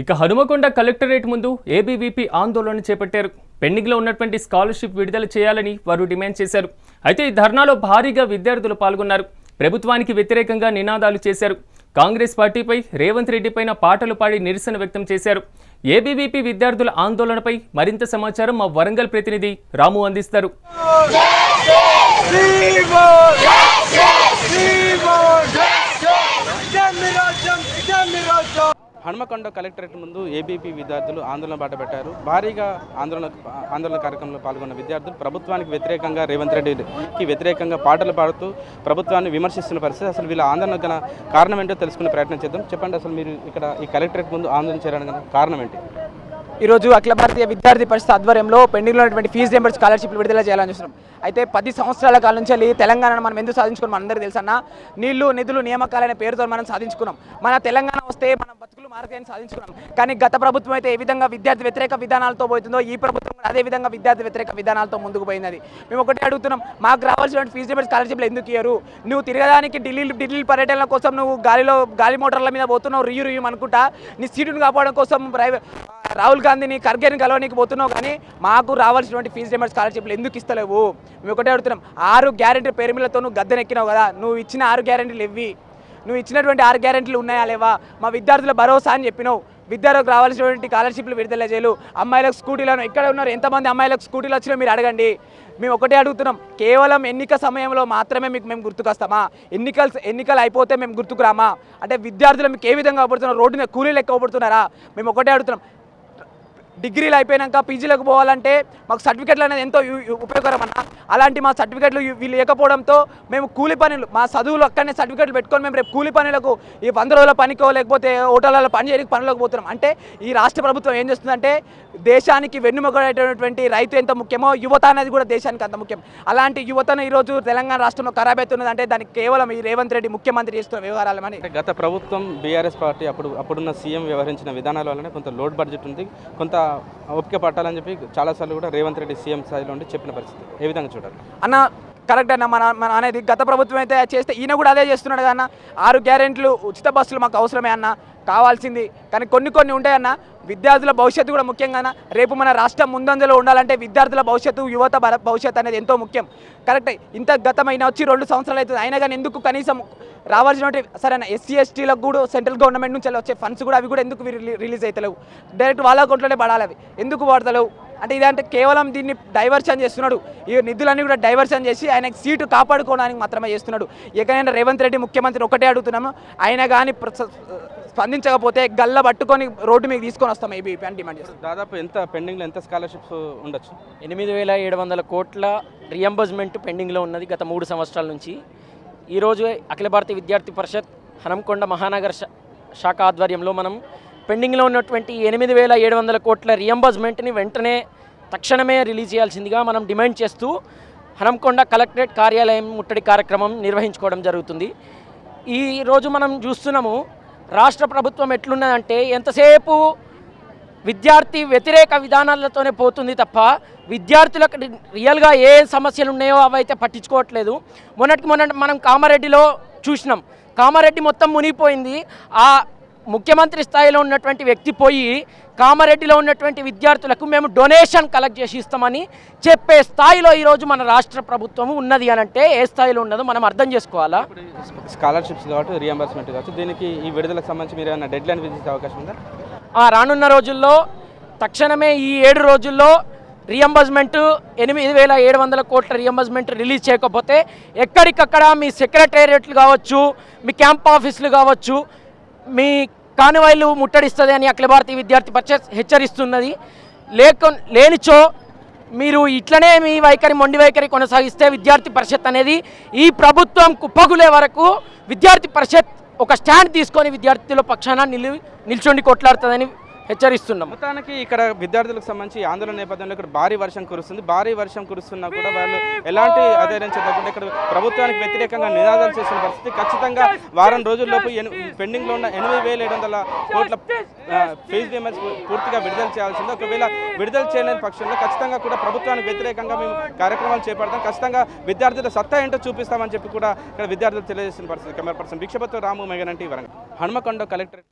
ఇక హనుమకొండ కలెక్టరేట్ ముందు ఏబీవీపీ ఆందోళన చేపట్టారు పెండింగ్లో ఉన్నటువంటి స్కాలర్షిప్ విడుదల చేయాలని వారు డిమాండ్ చేశారు అయితే ఈ ధర్నాలో భారీగా విద్యార్థులు పాల్గొన్నారు ప్రభుత్వానికి వ్యతిరేకంగా నినాదాలు చేశారు కాంగ్రెస్ పార్టీపై రేవంత్ రెడ్డిపైన పాటలు పాడి నిరసన వ్యక్తం చేశారు ఏబీవీపీ విద్యార్థుల ఆందోళనపై మరింత సమాచారం మా వరంగల్ ప్రతినిధి రాము అందిస్తారు రాజ్యం రాజ్యం హనుమకొండ కలెక్టరేట్ ముందు ఏబీపీ విద్యార్థులు ఆందోళన బాట పెట్టారు. భారీగా ఆందోళన ఆందోళన కార్యక్రమంలో పాల్గొన్న విద్యార్థులు ప్రభుత్వానికి వ్యతిరేకంగా రేవంత్ రెడ్డికి వ్యతిరేకంగా పాటలు పాడుతూ ప్రభుత్వాన్ని విమర్శిస్తున్న పరిస్థితి అసలు వీళ్ళ ఆందోళన గల కారణం ఏంటో తెలుసుకునే ప్రయత్నం చేద్దాం. చెప్పండి అసలు మీరు ఇక్కడ ఈ కలెక్టరేట్ ముందు ఆందోళన చేయడానికి కారణం ఏంటి? ఈరోజు అఖిల భారతీయ విద్యార్థి పరిషత్ ఆధ్వర్యంలో పెండింగ్లో ఉన్నటువంటి ఫీజు రియంబర్స్ స్కాలర్షిప్లు విడుదల చేయాలని చూస్తున్నాం. అయితే పది సంవత్సరాల కాలం నుంచి వెళ్ళి తెలంగాణను మనం ఎందుకు సాధించుకున్నాం మనందరికీ తెలుసన్న? నీళ్ళు నిధులు నియామకాలనే పేరుతో మనం సాధించుకున్నాం. మన తెలంగాణ వస్తే మనం బతుకులు మార్గాన్ని సాధించుకున్నాం. కానీ గత ప్రభుత్వం అయితే ఏ విధంగా విద్యార్థి వ్యతిరేక విధానాలతో పోతుందో ఈ ప్రభుత్వం అదే విధంగా విద్యార్థి వ్యతిరేక విధానాలతో ముందుకు పోయినది మేము ఒకటే అడుగుతున్నాం మాకు రావాల్సినటువంటి ఫీజు రియంబర్స్ స్కాలర్షిప్లు ఎందుకు ఇయ్యరు? నువ్వు తిరగడానికి ఢిల్లీ ఢిల్లీ పర్యటనల కోసం నువ్వు గాలిలో గాలి మోటార్ల మీద పోతున్నావు రియూ రియ్యం అనుకుంటా. నీ సీటును కాపాడడం కోసం ప్రైవే రాహుల్ గాంధీని ఖర్గేని కలవనీకి పోతున్నావు కానీ మాకు రావాల్సినటువంటి ఫీజు రియంబర్స్ స్కాలర్షిప్లు ఎందుకు ఇస్తలేవు? మేము ఒకటే అడుగుతున్నాం. ఆరు గ్యారెంటీ పేరుమిలతో నువ్వు గద్దెనెక్కినావు కదా నువ్వు ఇచ్చిన ఆరు గ్యారెంటీలు ఇవ్వి నువ్వు ఇచ్చినటువంటి ఆరు గ్యారెంటీలు ఉన్నాయా లేవా? మా విద్యార్థుల భరోసా అని చెప్పినావు. విద్యార్థులకు రావాల్సినటువంటి స్కాలర్షిప్లు విడుదల చేయలు అమ్మాయిలకు స్కూటీలను ఎక్కడ ఉన్నారు? ఎంతమంది అమ్మాయిలకు స్కూటీలు వచ్చినా మీరు అడగండి. మేము ఒకటే అడుగుతున్నాం. కేవలం ఎన్నిక సమయంలో మాత్రమే మీకు మేము గుర్తుకొస్తామా? ఎన్నికలు ఎన్నికలు అయిపోతే మేము గుర్తుకురామా? అంటే విద్యార్థులు మీకు ఏ విధంగా అవబడుతున్నారు రోడ్డు కూలీలు ఎక్కువ పడుతున్నారా? మేము ఒకటే అడుగుతున్నాం. డిగ్రీలు అయిపోయాక పీజీలకు పోవాలంటే మాకు సర్టిఫికెట్లు అనేది ఎంతో ఉపయోగకరమన్న ఉపయోగకరం అన్న. అలాంటి మా సర్టిఫికెట్లు వీళ్ళు లేకపోవడంతో మేము కూలి పనులు మా చదువులు అక్కడనే సర్టిఫికెట్లు పెట్టుకొని మేము రేపు కూలి పనులకు ఈ వంద రోజుల పనికో లేకపోతే హోటళ్ళలో పని చేయడానికి పనులకు పోతున్నాం. అంటే ఈ రాష్ట్ర ప్రభుత్వం ఏం చేస్తుందంటే దేశానికి వెన్నుమొగడేటటువంటి రైతు ఎంత ముఖ్యమో యువత అనేది కూడా దేశానికి అంత ముఖ్యం. అలాంటి యువతను ఈరోజు తెలంగాణ రాష్ట్రంలో ఖరాబ్ అవుతున్నదంటే దానికి కేవలం ఈ రేవంత్ రెడ్డి ముఖ్యమంత్రి చేస్తున్న వ్యవహారాలమని అంటే గత ప్రభుత్వం బీఆర్ఎస్ పార్టీ అప్పుడు అప్పుడున్న సీఎం వ్యవహరించిన విధానాల వల్లనే కొంత లోడ్ బడ్జెట్ ఉంది కొంత ఓపిక పట్టాలని చెప్పి చాలాసార్లు కూడా రేవంత్ రెడ్డి సీఎం స్థాయిలో ఉండి చెప్పిన పరిస్థితి. ఏ విధంగా చూడాలి? అన్న కరెక్ట్ అన్న మన మన అనేది గత ప్రభుత్వం అయితే చేస్తే ఈయన కూడా అదే చేస్తున్నాడు కదా ఆరు గ్యారెంట్లు ఉచిత బస్సులు మాకు అవసరమే అన్న. కావాల్సింది. కానీ కొన్ని కొన్ని ఉంటాయన్న విద్యార్థుల భవిష్యత్తు కూడా ముఖ్యంగా రేపు మన రాష్ట్రం ముందంజలో ఉండాలంటే విద్యార్థుల భవిష్యత్తు యువత భర- భవిష్యత్తు అనేది ఎంతో ముఖ్యం. కరెక్ట్ ఇంత గతమైన వచ్చి రెండు సంవత్సరాలు అవుతుంది. అయినా కానీ ఎందుకు కనీసం రావాల్సినటువంటి సరే ఎస్సీ ఎస్టీలకు కూడా సెంట్రల్ గవర్నమెంట్ నుంచి వచ్చే ఫండ్స్ కూడా అవి కూడా ఎందుకు రిలీ- రిలీజ్ అవుతలేవు డైరెక్ట్ వాళ్ళ అకౌంట్లోనే పడాలి అవి. ఎందుకు పడతలేవు అంటే ఇదంటే కేవలం దీన్ని డైవర్షన్ చేస్తున్నాడు. ఈ నిధులన్నీ కూడా డైవర్షన్ చేసి ఆయనకి సీటు కాపాడుకోవడానికి మాత్రమే చేస్తున్నాడు. ఎక్కడైనా రేవంత్ రెడ్డి ముఖ్యమంత్రి ఒకటే అడుగుతున్నాము. ఆయన కానీ స్పందించకపోతే గల్ల పట్టుకొని రోడ్డు మీద తీసుకొని వస్తాం ఏబీ అని డిమాండ్ చేస్తాం దాదాపు ఎంత పెండింగ్లో ఎంత స్కాలర్షిప్స్ ఉండొచ్చు? ఎనిమిది వేల ఏడు వందల కోట్ల రియంబర్స్మెంట్ పెండింగ్లో ఉన్నది గత మూడు సంవత్సరాల నుంచి. ఈరోజు అఖిల భారతీయ విద్యార్థి పరిషత్ హనంకొండ మహానగర శా- శాఖ ఆధ్వర్యంలో మనం పెండింగ్లో ఉన్నటువంటి ఎనిమిది వేల ఏడు వందల కోట్ల రియంబర్స్మెంట్ని వెంటనే తక్షణమే రిలీజ్ చేయాల్సిందిగా మనం డిమాండ్ చేస్తూ హనంకొండ కలెక్టరేట్ కార్యాలయం ముట్టడి కార్యక్రమం నిర్వహించుకోవడం జరుగుతుంది. ఈరోజు మనం చూస్తున్నాము రాష్ట్ర ప్రభుత్వం ఎట్లున్నదంటే ఎంతసేపు విద్యార్థి వ్యతిరేక విధానాలతోనే పోతుంది తప్ప విద్యార్థులకు రియల్గా ఏ సమస్యలు ఉన్నాయో అవైతే పట్టించుకోవట్లేదు. మొన్నటికి మొన్నటి మనం కామారెడ్డిలో చూసినాం. కామారెడ్డి మొత్తం మునిగిపోయింది. ఆ ముఖ్యమంత్రి స్థాయిలో ఉన్నటువంటి వ్యక్తి పోయి కామారెడ్డిలో ఉన్నటువంటి విద్యార్థులకు మేము డొనేషన్ కలెక్ట్ చేసి ఇస్తామని చెప్పే స్థాయిలో ఈరోజు మన రాష్ట్ర ప్రభుత్వం ఉన్నది అని అంటే ఏ స్థాయిలో ఉన్నదో మనం అర్థం చేసుకోవాలా? స్కాలర్షిప్స్ కావచ్చు రియంబర్స్మెంట్ కావచ్చు. దీనికి ఈ విడుదలకు సంబంధించి మీరు ఏమైనా డెడ్ లైన్ విధించే అవకాశం ఉందా? ఆ రానున్న రోజుల్లో తక్షణమే ఈ ఏడు రోజుల్లో రియంబర్స్మెంట్ ఎనిమిది వేల ఏడు వందల కోట్ల రియంబర్స్మెంట్ రిలీజ్ చేయకపోతే ఎక్కడికక్కడ మీ సెక్రటేరియట్లు కావచ్చు మీ క్యాంప్ ఆఫీసులు కావచ్చు మీ కానివాయిలు ముట్టడిస్తుంది అని అఖిల భారతీయ విద్యార్థి పరిషత్ హెచ్చరిస్తున్నది. లేక లేనిచో మీరు ఇట్లనే మీ వైఖరి మొండి వైఖరి కొనసాగిస్తే విద్యార్థి పరిషత్ అనేది ఈ ప్రభుత్వం కుప్పగులే వరకు విద్యార్థి పరిషత్ ఒక స్టాండ్ తీసుకొని విద్యార్థుల పక్షాన నిలు నిల్చుండి కొట్లాడుతుందని హెచ్చరిస్తున్నాం మొత్తానికి ఇక్కడ విద్యార్థులకు సంబంధించి ఆందోళన నేపథ్యంలో ఇక్కడ భారీ వర్షం కురుస్తుంది. భారీ వర్షం కురుస్తున్నా కూడా వాళ్ళు ఎలాంటి అధైర్యం చెందకుండా ఇక్కడ ప్రభుత్వానికి వ్యతిరేకంగా నినాదాలు చేసిన పరిస్థితి ఖచ్చితంగా వారం రోజుల్లోపు పెండింగ్లో ఉన్న ఎనిమిది వేల ఏడు వందల కోట్ల ఫీజు పేమెంట్స్ పూర్తిగా విడుదల చేయాల్సింది. ఒకవేళ విడుదల చేయలేని పక్షంలో ఖచ్చితంగా కూడా ప్రభుత్వానికి వ్యతిరేకంగా మేము కార్యక్రమాలు చేపడతాం. ఖచ్చితంగా విద్యార్థుల సత్తా ఏంటో చూపిస్తామని చెప్పి కూడా ఇక్కడ విద్యార్థులు తెలియజేసిన పరిస్థితి. కెమెరా పర్సన్ భిక్షపత్వ రాము మేఘనంటి వరంగల్. హనుమకొండ కలెక్టర్